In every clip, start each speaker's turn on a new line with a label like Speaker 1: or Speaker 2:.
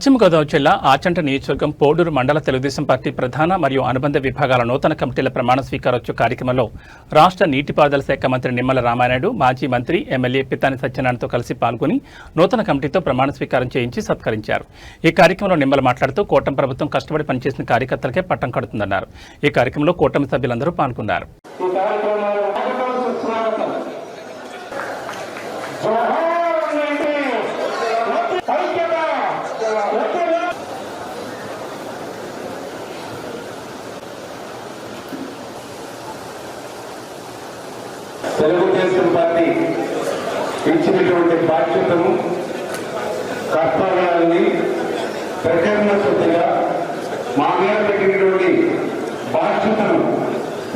Speaker 1: పశ్చిమ గోదావరి జిల్లా ఆచంట నియోజకవర్గం పోడూరు మండల తెలుగుదేశం పార్టీ ప్రధాన మరియు అనుబంధ విభాగాల నూతన కమిటీల ప్రమాణ స్వీకారోత్సవ కార్యక్రమంలో రాష్ట్ర నీటిపారుదల శాఖ మంత్రి నిమ్మల రామానాయుడు మాజీ మంత్రి ఎమ్మెల్యే పితాని సత్యనారాయణతో కలిసి పాల్గొని నూతన కమిటీతో ప్రమాణ స్వీకారం చేయించి సత్కరించారు. ఈ కార్యక్రమంలో నిమ్మల మాట్లాడుతూ కూటమి ప్రభుత్వం కష్టపడి పనిచేసిన కార్యకర్తలకే పట్టం కడుతుందన్నారు. ఈ కార్యక్రమంలో కూటమి సభ్యులందరూ పాల్గొన్నారు
Speaker 2: ఈ కార్యక్రమాలు స్వాగతం జోహార్ అంటే ఐక్యత ఒత్తిడి తెలుగుదేశం పార్టీ ఇచ్చినటువంటి బాధ్యతను కర్తవ్యాన్ని ప్రకరణ శుద్ధిగా మా మీద పెట్టినటువంటి బాధ్యతను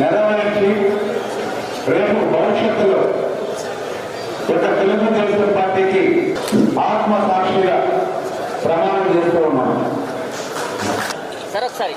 Speaker 2: నెరవేర్చి రేపు భవిష్యత్తులో ఒక తెలుగుదేశం పార్టీకి ఆత్మ సాక్షిగా ప్రమాణం చేస్తూ ఉన్నాం.
Speaker 3: సార్ ఒకసారి.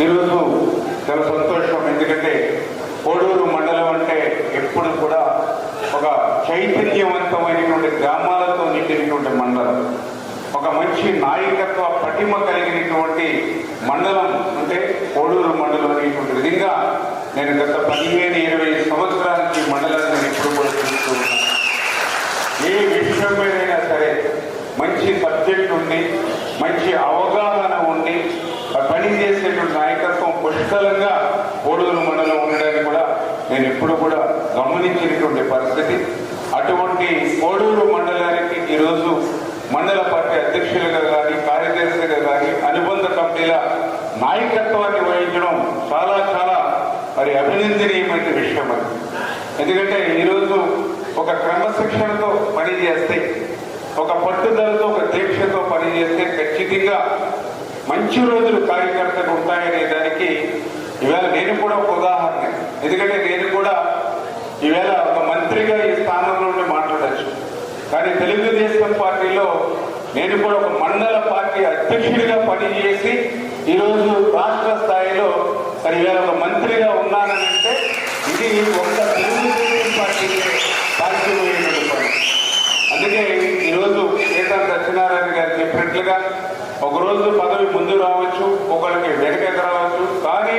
Speaker 4: ఈరోజు చాలా సంతోషం. ఎందుకంటే కోడూరు మండలం అంటే ఎప్పుడు కూడా ఒక చైతన్యవంతమైనటువంటి గ్రామాలతో నిండినటువంటి మండలం. ఒక మంచి నాయకత్వ పటిమ కలిగినటువంటి మండలం అంటే కోడూరు మండలం అనేటువంటి విధంగా నేను గత పదిహేను ఇరవై సంవత్సరానికి మండలాన్ని నేను ఎప్పుడు కూడా చూస్తూ ఉన్నాను. ఏ విషయం మీదైనా సరే మంచి సబ్జెక్ట్ ఉండి మంచి అవగాహన ఉండి ఆ పని చేసేటువంటి నాయకత్వం పుష్కలంగా కోడూరు మండలం ఉండడానికి కూడా నేను ఎప్పుడు కూడా గమనించినటువంటి పరిస్థితి. అటువంటి కోడూరు మండలానికి ఈరోజు మండల పార్టీ అధ్యక్షులుగా కానీ కార్యదర్శిగా కానీ అనుబంధ కమిటీల నాయకత్వాన్ని వహించడం చాలా చాలా మరి అభినందనీయమైన విషయం అది. ఎందుకంటే ఈరోజు ఒక క్రమశిక్షణతో పని చేస్తే ఒక పట్టుదలతో ఒక దీక్షతో పనిచేస్తే ఖచ్చితంగా మంచి రోజులు కార్యకర్తలు ఉంటాయనే దానికి ఈవేళ నేను కూడా ఒక ఉదాహరణ. ఎందుకంటే నేను కూడా ఈవేళ ఒక మంత్రిగా ఈ స్థానంలో ఉండి మాట్లాడచ్చు. కానీ తెలుగుదేశం పార్టీలో నేను కూడా ఒక మండల పార్టీ అధ్యక్షుడిగా పనిచేసి ఈరోజు రాష్ట్ర స్థాయిలో మరి ఈవేళ ఒక మంత్రిగా ఉన్నానంటే ఇది ఒక్క తెలుగుదేశం పార్టీకి సాధ్యమైనటువంటి అందుకే ఈరోజు సీతా సత్యనారాయణ గారు చెప్పినట్లుగా ఒక రోజు పదవి ముందు రావచ్చు ఒకరికి వెనకకి రావచ్చు కానీ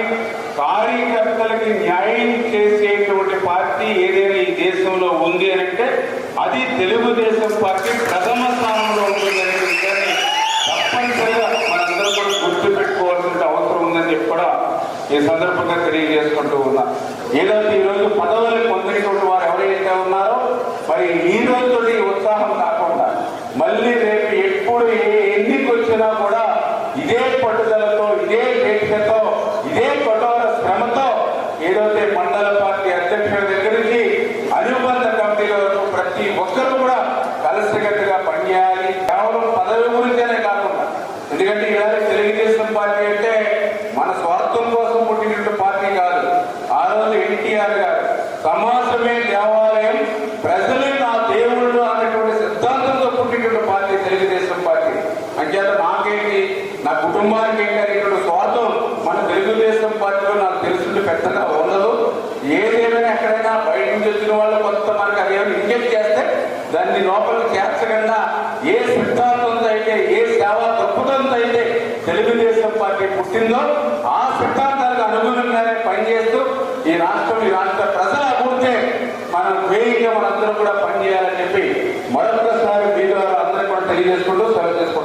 Speaker 4: కార్యకర్తలకి న్యాయం చేసేటువంటి పార్టీ ఏదైనా ఈ దేశంలో ఉంది అని అంటే అది తెలుగుదేశం పార్టీ ప్రథమ స్థానంలో ఉంటుంది విషయాన్ని తప్పనిసరిగా మనందరూ కూడా గుర్తు పెట్టుకోవాల్సిన అవసరం ఉందని చెప్పి కూడా ఈ సందర్భంగా తెలియజేసుకుంటూ ఉన్నా. ఏదైతే ఈ రోజు పదవులు పొందినటువంటి వారు ఎవరైతే ఉన్నారో మరి ఈ రోజు ఉత్సాహం కాకుండా మళ్ళీ రేపు ఎప్పుడు ఏ ఎన్నిక కూడా ఇదే పట్టుదలతో ఇదే దీక్షతో ఇదే కఠోర శ్రమతో ఏదైతే మండల పార్టీ అధ్యక్షుల దగ్గర నుంచి అనుబంధ కమిటీల వరకు ప్రతి ఒక్కరూ కూడా కలిసికట్టుగా పనిచేయాలి. కేవలం పదవి గురించేనే కాకుండా ఎందుకంటే ఈవేళ తెలుగుదేశం పార్టీ అంటే మన దాన్ని లోపల చేర్చకుండా ఏ సిద్ధాంతంతో అయితే ఏ సేవా దృక్పథంతో అయితే తెలుగుదేశం పార్టీ పుట్టిందో ఆ సిద్ధాంతాలకు అనుగుణంగానే పనిచేస్తూ ఈ రాష్ట్రం ఈ రాష్ట్ర ప్రజల అభివృద్ధి మనం వేయిగా మనందరం కూడా పనిచేయాలని చెప్పి మరొకసారి మీ ద్వారా అందరూ కూడా తెలియజేసుకుంటూ